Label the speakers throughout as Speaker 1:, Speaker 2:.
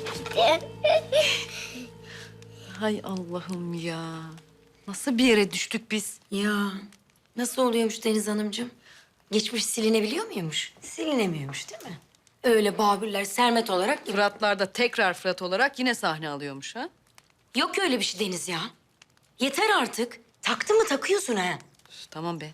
Speaker 1: geçti.
Speaker 2: Hay Allah'ım ya. Nasıl bir yere düştük biz?
Speaker 3: Ya nasıl oluyormuş Deniz Hanımcığım? Geçmiş silinebiliyor muymuş? Silinemiyormuş değil mi? Öyle Babürler Sermet olarak.
Speaker 2: Fıratlar da tekrar Fırat olarak yine sahne alıyormuş ha?
Speaker 3: Yok öyle bir şey Deniz ya. Yeter artık. Taktın mı takıyorsun ha.
Speaker 2: Üf, Tamam be.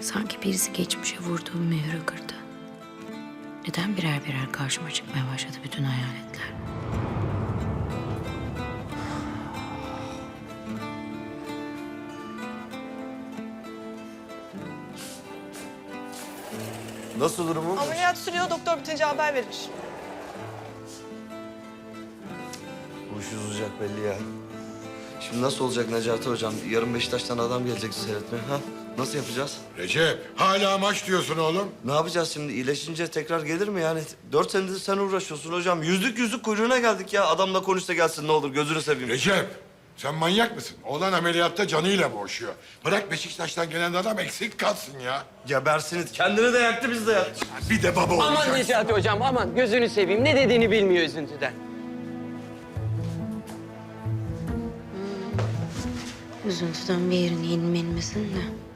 Speaker 3: Sanki birisi geçmişe vurduğum mühürü kırdı. Neden birer birer karşıma çıkmaya başladı bütün hayaletler?
Speaker 4: Nasıl durumu?
Speaker 5: Ameliyat sürüyor, doktor bitince haber verir.
Speaker 4: Bu iş uzayacak belli ya. Şimdi nasıl olacak Necati Hocam? Yarın Beşiktaş'tan adam gelecek seyretmeye. Ha? Nasıl yapacağız?
Speaker 6: Recep, hala maç diyorsun oğlum.
Speaker 4: Ne yapacağız şimdi? İyileşince tekrar gelir mi yani? Dört senedir sen uğraşıyorsun hocam. Yüzlük yüzlük kuyruğuna geldik ya. Adamla konuş da gelsin ne olur. Gözünü seveyim.
Speaker 6: Recep, sen manyak mısın? Oğlan ameliyatta canıyla boğuşuyor. Bırak Beşiktaş'tan gelen adam eksik kalsın ya.
Speaker 4: Gebersiniz. Kendini de yaktı biz de yaktık.
Speaker 6: Bir de baba
Speaker 7: Aman
Speaker 6: olacak.
Speaker 7: Necati hocam aman gözünü seveyim ne dediğini bilmiyor üzüntüden.
Speaker 3: Üzüntüden bir yerin inmesin de.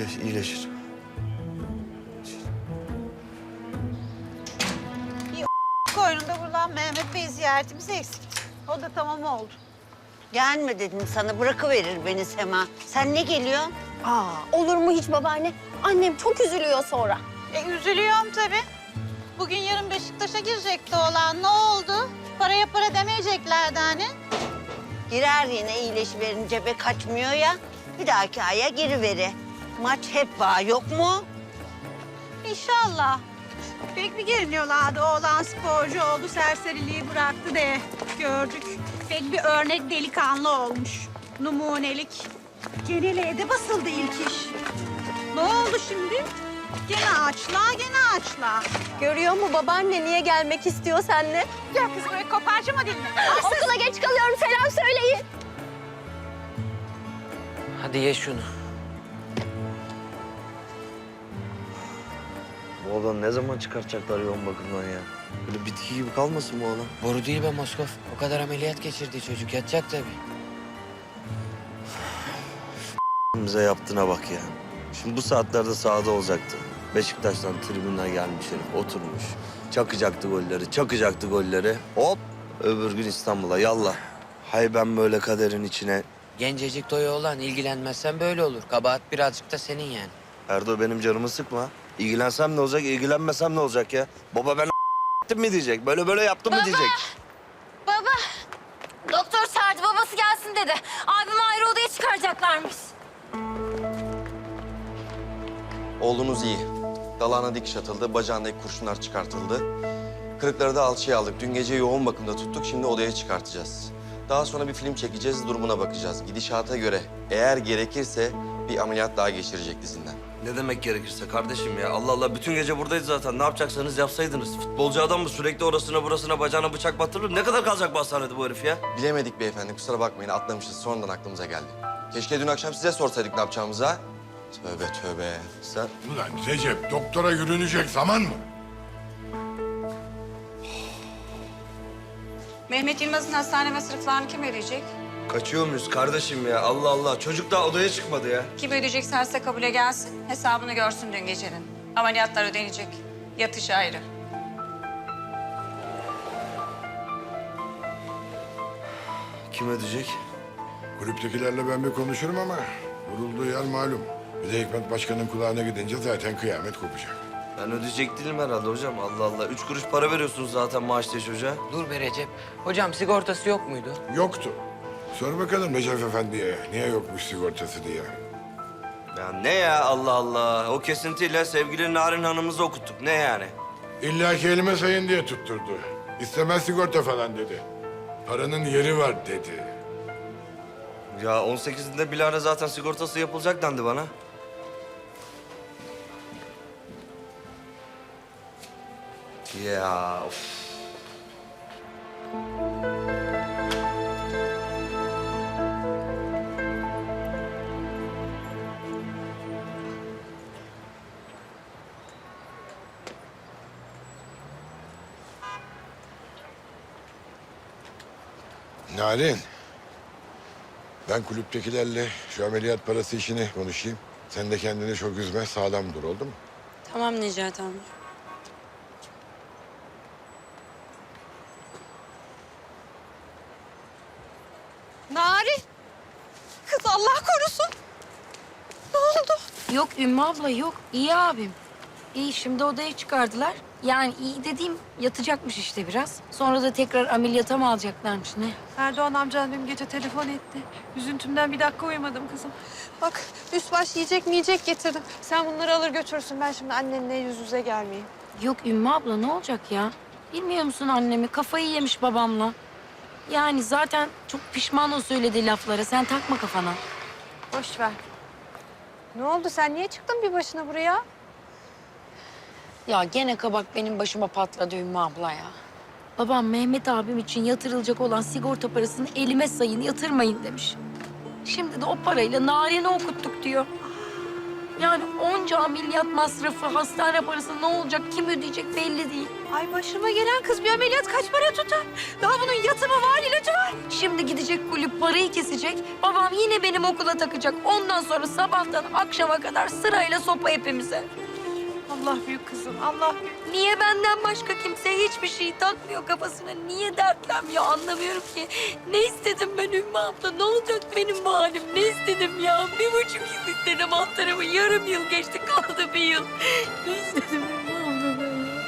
Speaker 4: İyileş, iyileşir.
Speaker 5: Koynunda buradan Mehmet Bey ziyaretimiz eksikti. O da tamam oldu.
Speaker 8: Gelme dedim sana bırakıverir beni Sema. Sen ne geliyorsun?
Speaker 1: Aa, olur mu hiç babaanne? Annem çok üzülüyor sonra.
Speaker 5: E üzülüyorum tabii. Bugün yarın Beşiktaş'a girecekti olan. Ne oldu? Paraya para demeyeceklerdi hani.
Speaker 8: Girer yine iyileşiverin cebe kaçmıyor ya. Bir dahaki aya geri veri. Maç hep var yok mu?
Speaker 5: İnşallah. Pek bir geliniyorlardı. Oğlan sporcu oldu, serseriliği bıraktı de gördük. Pek bir örnek delikanlı olmuş. Numunelik. Genel de basıldı ilk iş. Ne oldu şimdi? Gene açla, gene açla.
Speaker 1: Görüyor mu babaanne niye gelmek istiyor seninle?
Speaker 5: Gel kız buraya koparcama dilini.
Speaker 1: Okula geç kalıyorum selam söyleyin.
Speaker 7: Hadi ye şunu.
Speaker 4: Bu ne zaman çıkartacaklar yoğun bakımdan ya? Böyle bitki gibi kalmasın bu oğlan?
Speaker 7: Boru değil be Moskov. O kadar ameliyat geçirdi çocuk yatacak tabii.
Speaker 4: Bize yaptığına bak ya. Şimdi bu saatlerde sahada olacaktı. Beşiktaş'tan tribünden gelmiş herif oturmuş. Çakacaktı golleri, çakacaktı golleri. Hop öbür gün İstanbul'a yallah. Hay ben böyle kaderin içine.
Speaker 7: Gencecik toyu olan ilgilenmezsen böyle olur. Kabahat birazcık da senin yani.
Speaker 4: Erdo benim canımı sıkma. İlgilensem ne olacak, ilgilenmesem ne olacak ya? Baba ben ettim mi diyecek, böyle böyle yaptım mı diyecek.
Speaker 1: Baba, doktor çağırdı babası gelsin dedi. Abimi ayrı odaya çıkaracaklarmış.
Speaker 9: Oğlunuz iyi. Dalağına dikiş atıldı, bacağındaki kurşunlar çıkartıldı. Kırıkları da alçıya aldık. Dün gece yoğun bakımda tuttuk, şimdi odaya çıkartacağız. Daha sonra bir film çekeceğiz, durumuna bakacağız. Gidişata göre eğer gerekirse bir ameliyat daha geçirecek dizinden.
Speaker 4: Ne demek gerekirse kardeşim ya. Allah Allah bütün gece buradayız zaten. Ne yapacaksanız yapsaydınız. Futbolcu adam mı sürekli orasına burasına bacağına bıçak batırır? Ne kadar kalacak bu hastanede bu herif ya?
Speaker 9: Bilemedik beyefendi, kusura bakmayın atlamışız. Sonradan aklımıza geldi. Keşke dün akşam size sorsaydık ne yapacağımızı ha? Tövbe tövbe.
Speaker 4: Sen
Speaker 6: Ulan Recep, doktora yürünecek zaman mı?
Speaker 5: Mehmet Yılmaz'ın hastane masraflarını kim ödeyecek?
Speaker 4: Kaçıyor muyuz kardeşim ya? Allah Allah. Çocuk daha odaya çıkmadı ya.
Speaker 5: Kim ödeyecekse kabule gelsin. Hesabını görsün dün gecenin. Ameliyatlar ödenecek. Yatış ayrı.
Speaker 4: Kim ödeyecek?
Speaker 6: Kulüptekilerle ben bir konuşurum ama vurulduğu yer malum. Bir de Hikmet Başkan'ın kulağına gidince zaten kıyamet kopacak.
Speaker 4: Ben ödeyecek değilim herhalde hocam. Allah Allah. Üç kuruş para veriyorsunuz zaten maaşta çocuğa.
Speaker 7: Dur be Recep. Hocam sigortası yok muydu?
Speaker 6: Yoktu. Sor bakalım Recep Efendi'ye niye yokmuş sigortası diye.
Speaker 4: Ya ne ya Allah Allah. O kesintiyle sevgili Narin Hanım'ımızı okuttuk. Ne yani?
Speaker 6: İlla ki elime sayın diye tutturdu. İstemez sigorta falan dedi. Paranın yeri var dedi.
Speaker 4: Ya 18'inde Bilal'e zaten sigortası yapılacak dendi bana. Ya of.
Speaker 6: Narin. Ben kulüptekilerle şu ameliyat parası işini konuşayım. Sen de kendini çok üzme, sağlam dur oldu mu?
Speaker 3: Tamam Necati amca.
Speaker 5: Nari. Kız Allah korusun. Ne oldu?
Speaker 3: Yok Ümmü abla yok. İyi abim. İyi şimdi odaya çıkardılar. Yani iyi dediğim yatacakmış işte biraz. Sonra da tekrar ameliyata mı alacaklarmış ne?
Speaker 2: Erdoğan amcan dün gece telefon etti. Üzüntümden bir dakika uyumadım kızım.
Speaker 10: Bak üst baş yiyecek mi yiyecek getirdim. Sen bunları alır götürürsün. Ben şimdi annenle yüz yüze gelmeyeyim.
Speaker 3: Yok Ümmü abla ne olacak ya? Bilmiyor musun annemi? Kafayı yemiş babamla. Yani zaten çok pişman o söylediği laflara. Sen takma kafana.
Speaker 10: Boş ver. Ne oldu? Sen niye çıktın bir başına buraya?
Speaker 3: Ya gene kabak benim başıma patladı Ümmü abla ya. Babam Mehmet abim için yatırılacak olan sigorta parasını elime sayın yatırmayın demiş. Şimdi de o parayla Narin'i okuttuk diyor. Yani onca ameliyat masrafı, hastane parası ne olacak, kim ödeyecek belli değil.
Speaker 10: Ay başıma gelen kız bir ameliyat kaç para tutar? Daha bunun yatımı var, ilacı var.
Speaker 3: Şimdi gidecek kulüp parayı kesecek. Babam yine benim okula takacak. Ondan sonra sabahtan akşama kadar sırayla sopa hepimize.
Speaker 2: Allah büyük kızım, Allah büyük.
Speaker 3: Niye benden başka kimseye hiçbir şey takmıyor kafasına? Niye dertlenmiyor anlamıyorum ki. Ne istedim ben Ümmü abla? Ne olacak benim bu halim? Ne istedim ya? Bir buçuk yıl istedim alt tarafı. Yarım yıl geçti kaldı bir yıl. Ne istedim Ümmü abla ben ya?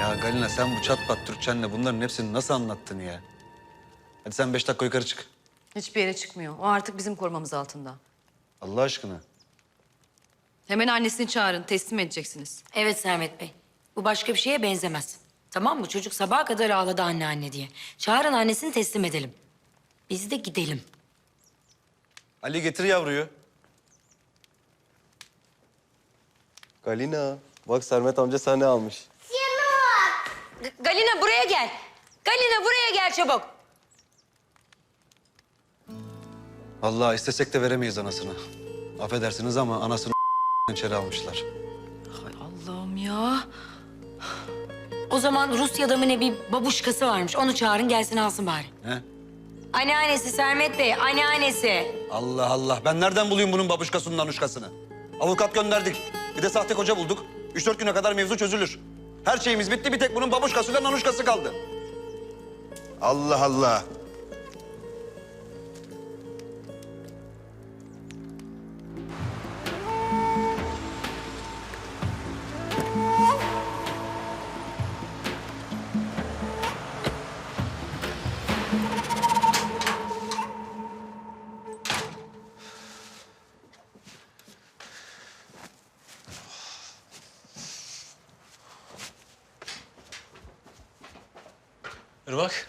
Speaker 11: Ya Galina sen bu çat pat Türkçenle bunların hepsini nasıl anlattın ya? Hadi sen beş dakika yukarı çık.
Speaker 2: Hiçbir yere çıkmıyor. O artık bizim korumamız altında.
Speaker 11: Allah aşkına.
Speaker 2: Hemen annesini çağırın, teslim edeceksiniz.
Speaker 3: Evet Sermet Bey. Bu başka bir şeye benzemez. Tamam mı? Çocuk sabaha kadar ağladı anne anne diye. Çağırın annesini teslim edelim. Biz de gidelim.
Speaker 11: Ali getir yavruyu.
Speaker 9: Galina, bak Sermet amca sahne almış.
Speaker 3: G- Galina buraya gel. Galina buraya gel çabuk.
Speaker 11: Vallahi istesek de veremeyiz anasını. Affedersiniz ama anasını içeri almışlar.
Speaker 2: Hay Allah'ım ya.
Speaker 3: O zaman Rusya'da mı ne bir babuşkası varmış. Onu çağırın gelsin alsın bari.
Speaker 11: He?
Speaker 3: Anneannesi Sermet Bey, anneannesi.
Speaker 11: Allah Allah. Ben nereden bulayım bunun babuşkasının anuşkasını? Avukat gönderdik. Bir de sahte koca bulduk. Üç dört güne kadar mevzu çözülür. Her şeyimiz bitti. Bir tek bunun babuşkasıyla nanuşkası kaldı. Allah Allah.
Speaker 12: Irmak.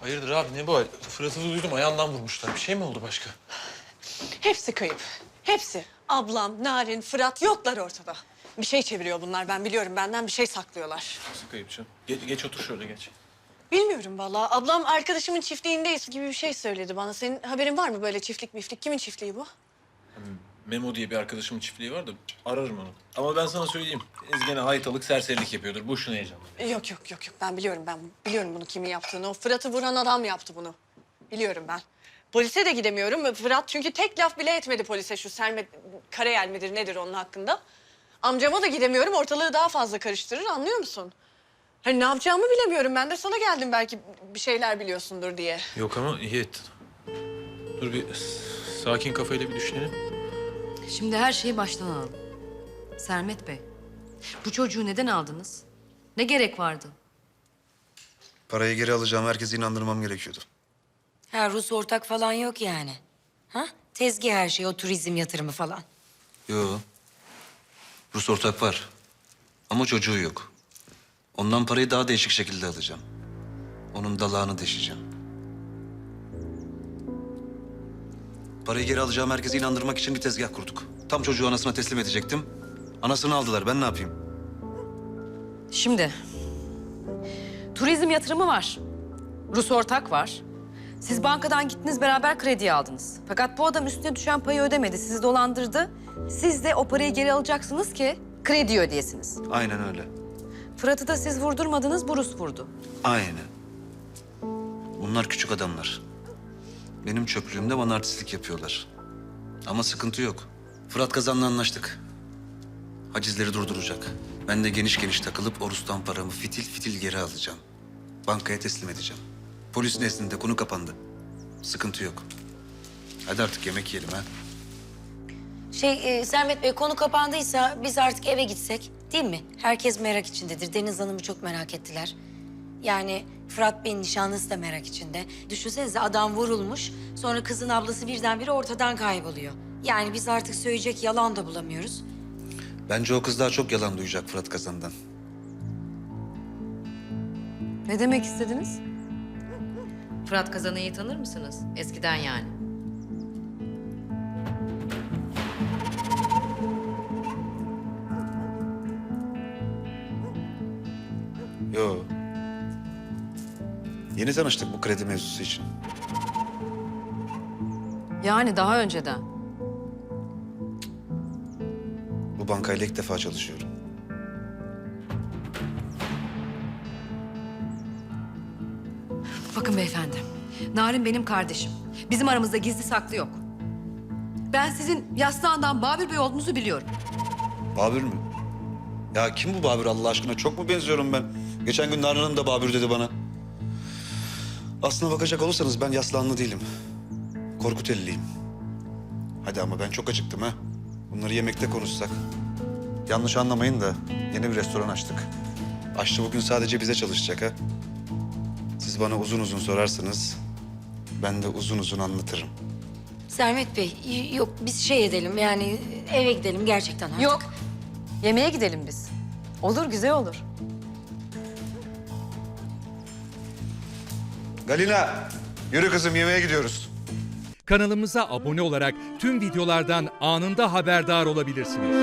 Speaker 12: Hayırdır abi ne bu hal? Fırat'ı duydum ayağından vurmuşlar. Bir şey mi oldu başka?
Speaker 10: Hepsi kayıp. Hepsi. Ablam, Narin, Fırat yoklar ortada. Bir şey çeviriyor bunlar. Ben biliyorum. Benden bir şey saklıyorlar.
Speaker 12: Nasıl kayıp canım? Geç, geç otur şöyle geç.
Speaker 10: Bilmiyorum vallahi. Ablam arkadaşımın çiftliğindeyiz gibi bir şey söyledi bana. Senin haberin var mı böyle çiftlik miflik? Kimin çiftliği bu?
Speaker 12: Memo diye bir arkadaşımın çiftliği var da ararım onu. Ama ben sana söyleyeyim. Deniz gene haytalık serserilik yapıyordur. Boşuna heyecanlı.
Speaker 10: Yok yok yok yok. Ben biliyorum. Ben biliyorum bunu kimin yaptığını. O Fırat'ı vuran adam yaptı bunu. Biliyorum ben. Polise de gidemiyorum. Fırat çünkü tek laf bile etmedi polise şu Sermet Karayel midir nedir onun hakkında. Amcama da gidemiyorum. Ortalığı daha fazla karıştırır anlıyor musun? Hani ne yapacağımı bilemiyorum. Ben de sana geldim belki bir şeyler biliyorsundur diye.
Speaker 12: Yok ama iyi ettin. Dur bir sakin kafayla bir düşünelim.
Speaker 2: Şimdi her şeyi baştan alalım. Sermet Bey, bu çocuğu neden aldınız? Ne gerek vardı?
Speaker 11: Parayı geri alacağım. Herkesi inandırmam gerekiyordu.
Speaker 3: Ha Rus ortak falan yok yani. Ha? Tezgah her şey, o turizm yatırımı falan.
Speaker 11: Yo. Rus ortak var. Ama çocuğu yok. Ondan parayı daha değişik şekilde alacağım. Onun dalağını deşeceğim. Parayı geri alacağım herkesi inandırmak için bir tezgah kurduk. Tam çocuğu anasına teslim edecektim. Anasını aldılar. Ben ne yapayım?
Speaker 2: Şimdi, turizm yatırımı var. Rus ortak var. Siz bankadan gittiniz beraber kredi aldınız. Fakat bu adam üstüne düşen payı ödemedi. Sizi dolandırdı. Siz de o parayı geri alacaksınız ki kredi ödeyesiniz.
Speaker 11: Aynen öyle.
Speaker 2: Fırat'ı da siz vurdurmadınız, bu Rus vurdu.
Speaker 11: Aynen. Bunlar küçük adamlar. Benim çöplüğümde bana artistlik yapıyorlar. Ama sıkıntı yok. Fırat Kazan'la anlaştık. Hacizleri durduracak. Ben de geniş geniş takılıp o Rus'tan paramı fitil fitil geri alacağım. Bankaya teslim edeceğim. Polisin nezdinde konu kapandı. Sıkıntı yok. Hadi artık yemek yiyelim ha.
Speaker 3: Şey e, Sermet Bey konu kapandıysa biz artık eve gitsek değil mi? Herkes merak içindedir. Deniz Hanım'ı çok merak ettiler. Yani Fırat Bey'in nişanlısı da merak içinde. Düşünsenize adam vurulmuş sonra kızın ablası birdenbire ortadan kayboluyor. Yani biz artık söyleyecek yalan da bulamıyoruz.
Speaker 11: Bence o kız daha çok yalan duyacak Fırat Kazan'dan.
Speaker 2: Ne demek istediniz? Fırat Kazan'ı iyi tanır mısınız? Eskiden yani.
Speaker 11: Yeni tanıştık bu kredi mevzusu için.
Speaker 2: Yani daha önceden.
Speaker 11: Bu bankayla ilk defa çalışıyorum.
Speaker 2: Bakın beyefendi, Narin benim kardeşim. Bizim aramızda gizli saklı yok. Ben sizin Yaslıhan'dan Babür Bey olduğunuzu biliyorum.
Speaker 11: Babür mü? Ya kim bu Babür Allah aşkına? Çok mu benziyorum ben? Geçen gün Narin Hanım da Babür dedi bana. Aslına bakacak olursanız ben Yaslıhanlı değilim. Korkuteliliyim. Hadi ama ben çok acıktım ha. Bunları yemekte konuşsak. Yanlış anlamayın da yeni bir restoran açtık. Aşçı bugün sadece bize çalışacak ha. Siz bana uzun uzun sorarsınız. Ben de uzun uzun anlatırım.
Speaker 3: Sermet Bey yok biz şey edelim yani eve gidelim gerçekten artık.
Speaker 2: Yok, yemeğe gidelim biz. Olur, güzel olur.
Speaker 11: Galina, yürü kızım yemeğe gidiyoruz.
Speaker 13: Kanalımıza abone olarak tüm videolardan anında haberdar olabilirsiniz.